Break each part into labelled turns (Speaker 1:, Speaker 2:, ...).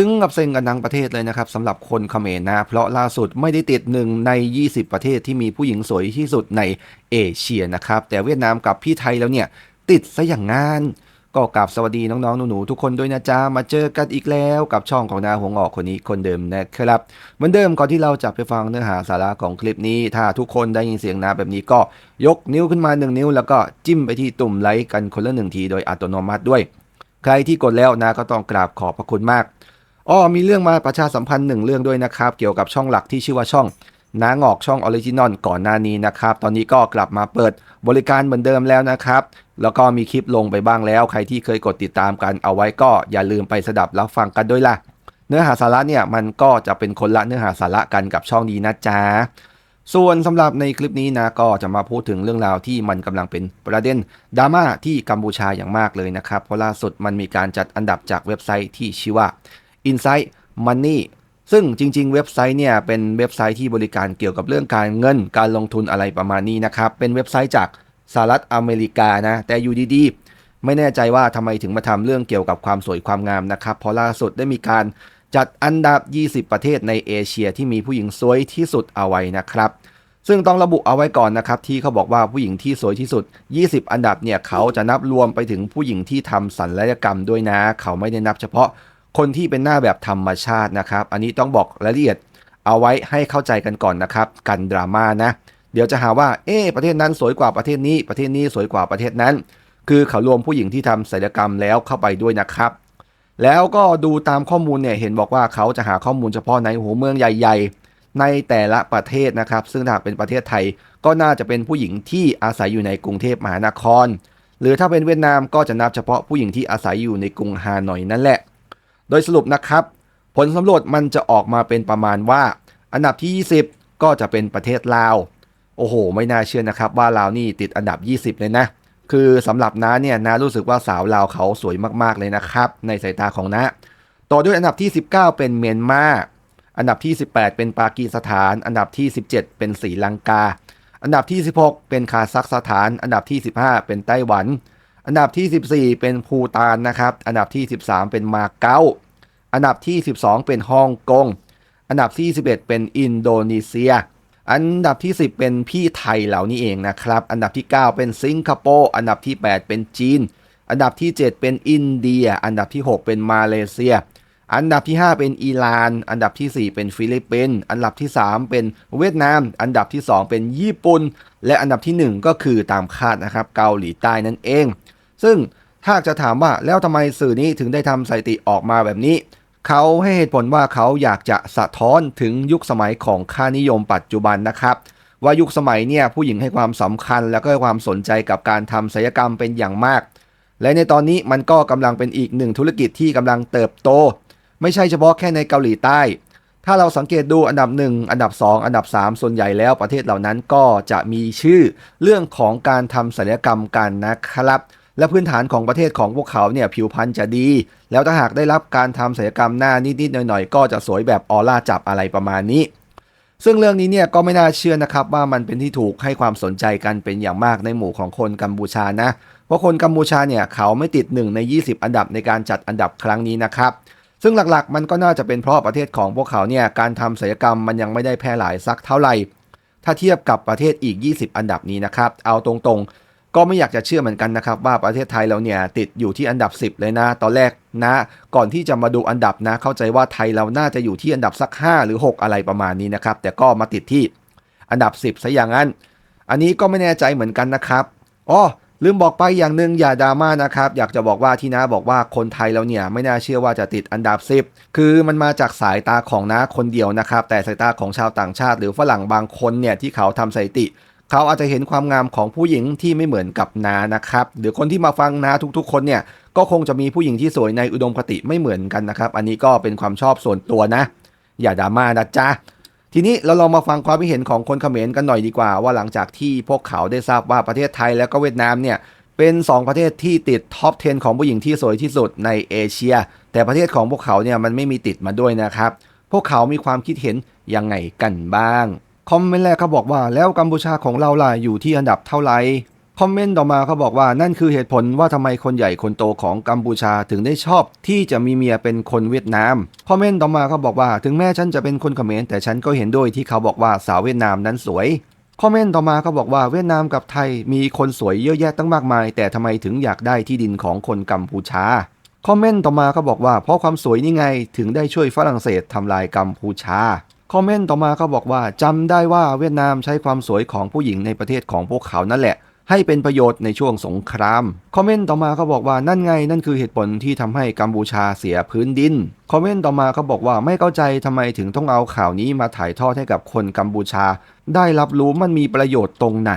Speaker 1: ถึงกับเซ็งกันทั้งประเทศเลยนะครับสำหรับคนเขมรนะ เพราะล่าสุดไม่ได้ติดหนึ่งใน 20 ประเทศที่มีผู้หญิงสวยที่สุดในเอเชียนะครับ แต่เวียดนามกับพี่ไทยแล้วเนี่ย ติดซะอย่างงานก็กราบสวัสดีน้องๆหนูๆทุกคนด้วยนะจ๊ะ มาเจอกันอีกแล้วกับช่องของนาหัวงอกคนนี้คนเดิมนะครับ เหมือนเดิมก่อนที่เราจะไปฟังเนื้อหาสาระของคลิปนี้ ถ้าทุกคนได้ยินเสียงนาแบบนี้ก็ยกนิ้วขึ้นมาหนึ่งนิ้ว แล้วก็จิ้มไปที่ตุ่มไลค์กันคนละหนึ่งทีโดยอัตโนมัติด้วย ใครที่กดแล้วนะก็ต้องกราบขอบพระคุณมาก อ้อมีเรื่องมาประชาสัมพันธ์หนึ่งเรื่องด้วยนะครับ เกี่ยวกับช่องหลักที่ชื่อว่าช่องน้างอกช่องออริจินอลก่อนหน้านี้นะครับ ตอนนี้ก็กลับมาเปิดบริการเหมือนเดิมแล้วนะครับ แล้วก็มีคลิปลงไปบ้างแล้ว ใครที่เคยกดติดตามกันเอาไว้ก็อย่าลืมไปสดับรับฟังกันด้วยล่ะ เนื้อหาสาระเนี่ยมันก็จะเป็นคนละเนื้อหาสาระกันกับช่องนี้นะจ๊ะ ส่วนสำหรับในคลิปนี้นะก็จะมาพูดถึงเรื่องราวที่มันกำลังเป็นประเด็นดราม่าที่กัมพูชาอย่างมากเลยนะครับ เพราะล่าสุดมันมีการจัดอันดับจากเว็บไซต์ที่ชื่อว่า Insight Money ซึ่งจริง ๆ เว็บไซต์เนี่ยเป็นเว็บไซต์ที่บริการเกี่ยวกับเรื่องการเงินการลงทุนอะไรประมาณนี้นะครับ เป็นเว็บไซต์จากสหรัฐอเมริกานะ แต่อยู่ดีๆ ไม่แน่ใจว่าทำไมถึงมาทำเรื่องเกี่ยวกับความสวยความงามนะครับ เพราะล่าสุดได้มีการจัดอันดับ 20 ประเทศในเอเชียที่มีผู้หญิงสวยที่สุดเอาไว้นะครับ ซึ่งต้องระบุเอาไว้ก่อนนะครับ ที่เขาบอกว่าผู้หญิงที่สวยที่สุด 20 อันดับเนี่ยเขาจะนับรวมไปถึงผู้หญิงที่ทำศัลยกรรมด้วยนะ เขาไม่ได้นับเฉพาะ คนที่เป็นหน้าแบบธรรมชาตินะครับ อันนี้ต้องบอกรายละเอียดเอาไว้ให้เข้าใจกันก่อนนะครับ กันดราม่านะ เดี๋ยวจะหาว่า เอ๊ประเทศนั้นสวยกว่าประเทศนี้ ประเทศนี้สวยกว่าประเทศนั้น คือเขารวมผู้หญิงที่ทำศัลยกรรมแล้วเข้าไปด้วยนะครับ แล้วก็ดูตามข้อมูลเนี่ยเห็นบอกว่าเขาจะหาข้อมูลเฉพาะในหัวเมืองใหญ่ ๆ ในแต่ละประเทศนะครับ ซึ่งถ้าเป็นประเทศไทยก็น่าจะเป็นผู้หญิงที่อาศัยอยู่ในกรุงเทพมหานคร หรือถ้าเป็นเวียดนามก็จะนับเฉพาะผู้หญิงที่อาศัยอยู่ในกรุงฮานอยนั่นแหละ โดยสรุปนะครับ ผลสำรวจมันจะออกมาเป็นประมาณว่า อันดับที่ 20 ก็จะเป็นประเทศลาว โอ้โห ไม่น่าเชื่อนะครับว่าลาวนี่ติดอันดับ 20 เลยนะ คือสำหรับน้าเนี่ยน้ารู้สึกว่าสาวลาวเขาสวยมากๆเลยนะครับ ในสายตาของน้าต่อด้วยอันดับที่ 19 เป็นเมียนมาอันดับที่ 18 เป็นปากีสถาน อันดับที่ 17 เป็นศรีลังกา อันดับที่ 16 เป็นคาซัคสถาน อันดับที่ 15 เป็นไต้หวัน อันดับที่ 14 เป็นภูตานนะครับ อันดับที่ 13 เป็นมาเก๊า อันดับที่ 12 เป็นฮ่องกง อันดับที่ 11 เป็นอินโดนีเซีย อันดับที่ 10 เป็นพี่ไทยเหล่านี้เองนะครับ อันดับที่ 9 เป็นสิงคโปร์ อันดับที่ 8 เป็นจีน อันดับที่ 7 เป็นอินเดีย อันดับที่ 6 เป็นมาเลเซีย อันดับที่ 5 เป็นอิหร่าน อันดับที่ 4 เป็นฟิลิปปินส์ อันดับที่ 3 เป็นเวียดนาม อันดับที่ 2 เป็นญี่ปุ่น และอันดับที่ 1 ก็คือตามคาดนะครับเกาหลีใต้นั่นเอง ซึ่ง ถ้าจะถามว่าแล้วทำไมสื่อนี้ถึงได้ทำสถิติออกมาแบบนี้ เขาให้เหตุผลว่าเขาอยากจะสะท้อนถึงยุคสมัยของค่านิยมปัจจุบันนะครับ ว่ายุคสมัยเนี่ยผู้หญิงให้ความสำคัญแล้วก็ให้ความสนใจกับการทำศัลยกรรมเป็นอย่างมาก และในตอนนี้มันก็กำลังเป็นอีกหนึ่งธุรกิจที่กำลังเติบโต ไม่ใช่เฉพาะแค่ในเกาหลีใต้ ถ้าเราสังเกตดูอันดับ 1 อันดับ 2 อันดับ 3 ส่วนใหญ่แล้วประเทศเหล่านั้นก็จะมีชื่อเรื่องของการทำศัลยกรรมกันนะครับ และพื้นฐานของประเทศของพวกเขาเนี่ยผิวพรรณจะดี แล้วถ้าหากได้รับการทำศัลยกรรมหน้านิดๆหน่อยๆ ก็จะสวยแบบออร่าจับอะไรประมาณนี้ ซึ่งเรื่องนี้เนี่ยก็ไม่น่าเชื่อนะครับว่ามันเป็นที่ถูกให้ความสนใจกันเป็นอย่างมากในหมู่ของคนกัมพูชานะเพราะคนกัมพูชาเนี่ยเขาไม่ติด1ใน 20 อันดับในการจัดอันดับครั้งนี้นะครับซึ่งหลักๆ มันก็น่าจะเป็นเพราะประเทศของพวกเขาเนี่ยการทำศัลยกรรมมันยังไม่ได้แพร่หลายสักเท่าไหร่ถ้าเทียบกับประเทศอีก 20 อันดับนี้นะครับ เอาตรงๆ ก็ไม่อยากจะเชื่อเหมือนกันนะครับ ว่าประเทศไทยเราเนี่ยติดอยู่ที่อันดับ 10 เลยนะ ตอนแรกนะก่อนที่จะมาดูอันดับนะ เข้าใจว่าไทยเราน่าจะอยู่ที่อันดับสัก 5 หรือ 6 อะไรประมาณนี้นะครับ แต่ก็มาติดที่อันดับ 10ซะอย่างนั้น อันนี้ก็ไม่แน่ใจเหมือนกันนะครับอ๋อลืมบอกไปอย่างหนึ่งอย่าดราม่านะครับ อยากจะบอกว่าที่น้าบอกว่าคนไทยเราเนี่ยไม่น่าเชื่อว่าจะติดอันดับ 10 คือมันมาจากสายตาของน้าคนเดียวนะครับ แต่สายตาของชาวต่างชาติ หรือฝรั่งบางคนเนี่ยที่เขาทำสถิติ เขาอาจจะเห็นความงามของผู้หญิงที่ไม่เหมือนกับน้านะครับหรือคนที่มาฟังนาทุกๆ คนเนี่ยก็คงจะมีผู้หญิงที่สวยในอุดมคติไม่เหมือนกันนะครับ อันนี้ก็เป็นความชอบส่วนตัวนะ อย่าดราม่านะจ๊ะทีนี้เราลองมาฟังความคิดเห็นของคนเขมรกันหน่อยดีกว่า ว่าหลังจากที่พวกเขาได้ทราบว่าประเทศไทยและก็เวียดนามเนี่ยเป็น 2 ประเทศที่ติดท็อป 10 ของผู้หญิงที่สวยที่สุดในเอเชีย แต่ประเทศของพวกเขาเนี่ยมันไม่มีติดมาด้วยนะครับ พวกเขามีความคิดเห็นยังไงกันบ้าง คอมเมนต์แรกเขาบอกว่าแล้วกัมพูชาของเราล่ะอยู่ที่อันดับเท่าไหร่คอมเมนต์ต่อมาเขาบอกว่านั่นคือเหตุผลว่าทำไมคนใหญ่คนโตของกัมพูชาถึงได้ชอบที่จะมีเมียเป็นคนเวียดนามคอมเมนต์ต่อมาเขาบอกว่าถึงแม้ฉันจะเป็นคนเขมรแต่ฉันก็เห็นด้วยที่เขาบอกว่าสาวเวียดนามนั้นสวยคอมเมนต์ต่อมาเขาบอกว่าเวียดนามกับไทยมีคนสวยเยอะแยะตั้งมากมาย แต่ทำไมถึงอยากได้ที่ดินของคนกัมพูชาคอมเมนต์ต่อมาเขาบอกว่าเพราะความสวยนี่ไงถึงได้ช่วยฝรั่งเศสทำลายกัมพูชา คอมเมนต์ต่อมาเขาบอกว่าจำได้ว่าเวียดนามใช้ความสวยของผู้หญิงในประเทศของพวกเขานั่นแหละ ให้เป็นประโยชน์ในช่วงสงคราม คอมเมนต์ต่อมาเขาบอกว่านั่นไงนั่นคือเหตุผลที่ทำให้กัมพูชาเสียพื้นดิน คอมเมนต์ต่อมาเขาบอกว่าไม่เข้าใจทำไมถึงต้องเอาข่าวนี้มาถ่ายทอดให้กับคนกัมพูชา ได้รับรู้มันมีประโยชน์ตรงไหน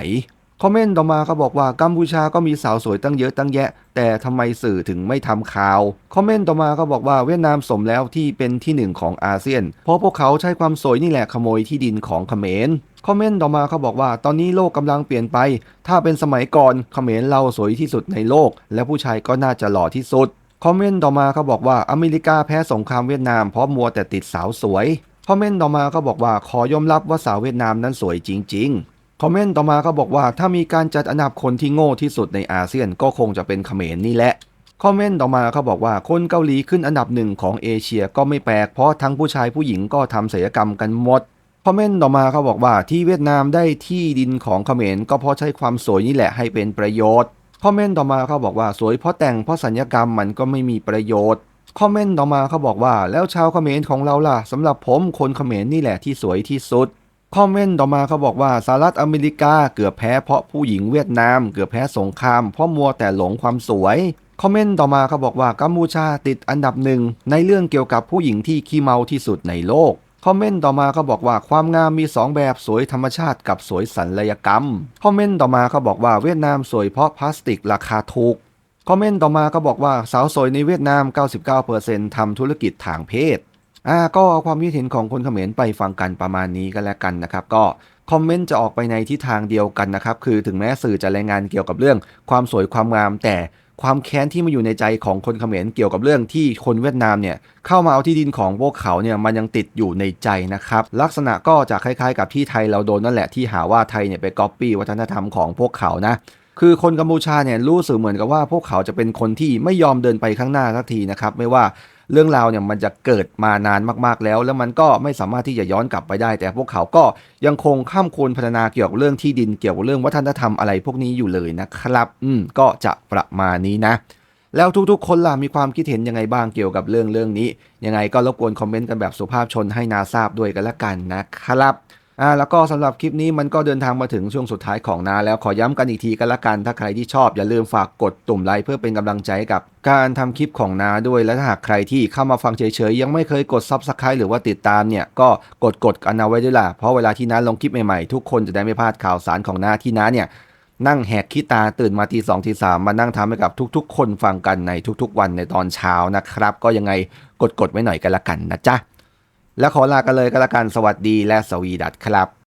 Speaker 1: คอมเมนต์ต่อมาเขาบอกว่ากัมพูชาก็มีสาวสวยตั้งเยอะตั้งแยะ แต่ทำไมสื่อถึงไม่ทำข่าว คอมเมนต์ต่อมาเขาบอกว่าเวียดนามสมแล้วที่เป็นที่หนึ่งของอาเซียน เพราะพวกเขาใช้ความสวยนี่แหละขโมยที่ดินของเขมร คอมเมนต์ต่อมาเขาบอกว่าตอนนี้โลกกำลังเปลี่ยนไป ถ้าเป็นสมัยก่อนเขมรเราสวยที่สุดในโลก และผู้ชายก็น่าจะหล่อที่สุด คอมเมนต์ต่อมาเขาบอกว่าอเมริกาแพ้สงครามเวียดนามเพราะมัวแต่ติดสาวสวย คอมเมนต์ต่อมาเขาบอกว่าขอยอมรับว่าสาวเวียดนามนั้นสวยจริง ๆ คอมเมนต์ต่อมาเขาบอกว่าถ้ามีการจัดอันดับคนที่โง่ที่สุดในอาเซียนก็คงจะเป็นเขมรนี่แหละ คอมเมนต์ต่อมาเขาบอกว่าคนเกาหลีขึ้นอันดับหนึ่งของเอเชียก็ไม่แปลกเพราะทั้งผู้ชายผู้หญิงก็ทำศัลยกรรมกันหมด คอมเมนต์ต่อมาเขาบอกว่าที่เวียดนามได้ที่ดินของเขมรก็เพราะใช้ความสวยนี่แหละให้เป็นประโยชน์ คอมเมนต์ต่อมาเขาบอกว่าสวยเพราะแต่งเพราะสัญญกรรมมันก็ไม่มีประโยชน์ คอมเมนต์ต่อมาเขาบอกว่าแล้วชาวเขมรของเราล่ะสำหรับผมคนเขมรนี่แหละที่สวยที่สุด คอมเมนต์ต่อมาเขาบอกว่าสหรัฐอเมริกาเกือบแพ้เพราะผู้หญิงเวียดนาม เกือบแพ้สงครามเพราะมัวแต่หลงความสวยคอมเมนต์ต่อมาเขาบอกว่ากัมพูชาติดอันดับหนึ่งในเรื่องเกี่ยวกับผู้หญิงที่ขี้เมาที่สุดในโลกคอมเมนต์ต่อมาเขาบอกว่าความงามมี 2 แบบสวยธรรมชาติกับสวยสัญลยกรรมคอมเมนต์ต่อมาเขาบอกว่าเวียดนามสวยเพราะพลาสติกราคาถูกคอมเมนต์ต่อมาเขาบอกว่าสาวสวยในเวียดนาม 99%ทำธุรกิจทางเพศ อ่าก็เอาความคิดเห็นของคนเขมรไปฟังกันประมาณนี้กันแล้วกันนะครับ ก็คอมเมนต์จะออกไปในทิศทางเดียวกันนะครับ คือถึงแม้สื่อจะรายงานเกี่ยวกับเรื่อง ความสวยความงาม แต่ความแค้นที่มาอยู่ในใจของคนเขมรเกี่ยวกับเรื่องที่คนเวียดนามเนี่ยเข้ามาเอาที่ดินของพวกเขาเนี่ยมันยังติดอยู่ในใจนะครับ ลักษณะก็จะคล้ายๆ กับที่ไทยเราโดนนั่นแหละที่หาว่าไทยเนี่ยไปก๊อปปี้วัฒนธรรมของพวกเขานะคือคนกัมพูชาเนี่ยรู้สึกเหมือนกับว่าพวกเขาจะเป็นคนที่ไม่ยอมเดินไปข้างหน้าสักทีนะครับ ไม่ว่า เรื่องราวเนี่ยมันจะเกิดมานานมากๆแล้ว แล้วมันก็ไม่สามารถที่จะย้อนกลับไปได้ แต่พวกเขาก็ยังคงข้ามควรพัฒนาเกี่ยวกับเรื่องที่ดินเกี่ยวกับเรื่องวัฒนธรรมอะไรพวกนี้อยู่เลยนะครับ อืมก็จะประมาณนี้นะแล้วทุกๆ คนล่ะมีความคิดเห็นยังไงบ้างเกี่ยวกับเรื่องเรื่องนี้ ยังไงก็รบกวนคอมเมนต์กันแบบสุภาพชนให้นาทราบด้วยกันละกันนะครับ อ่าแล้วก็สำหรับคลิปนี้มันก็เดินทางมาถึงช่วงสุดท้ายของนาแล้วขอย้ำกันอีกทีกันละกัน ถ้าใครที่ชอบอย่าลืมฝากกดตุ่มไลค์เพื่อเป็นกำลังใจกับการทำคลิปของนาด้วย และถ้าหากใครที่เข้ามาฟังเฉยๆ ยังไม่เคยกด Subscribe หรือว่าติดตามเนี่ย ก็กดกดกันเอาไว้ด้วยล่ะ เพราะเวลาที่น้าลงคลิปใหม่ๆ ทุกคนจะได้ไม่พลาดข่าวสารของนาที่น้าเนี่ยนั่งแหกขี้ตาตื่นมาทีสองทีสามมานั่งทำให้กับทุกๆ คนฟังกันในทุกๆ วันในตอนเช้านะครับ ก็ยังไงกดๆไว้หน่อยกันละกันนะจ๊ะ และขอลากันเลยกันละกันสวัสดีและสวีดัตครับ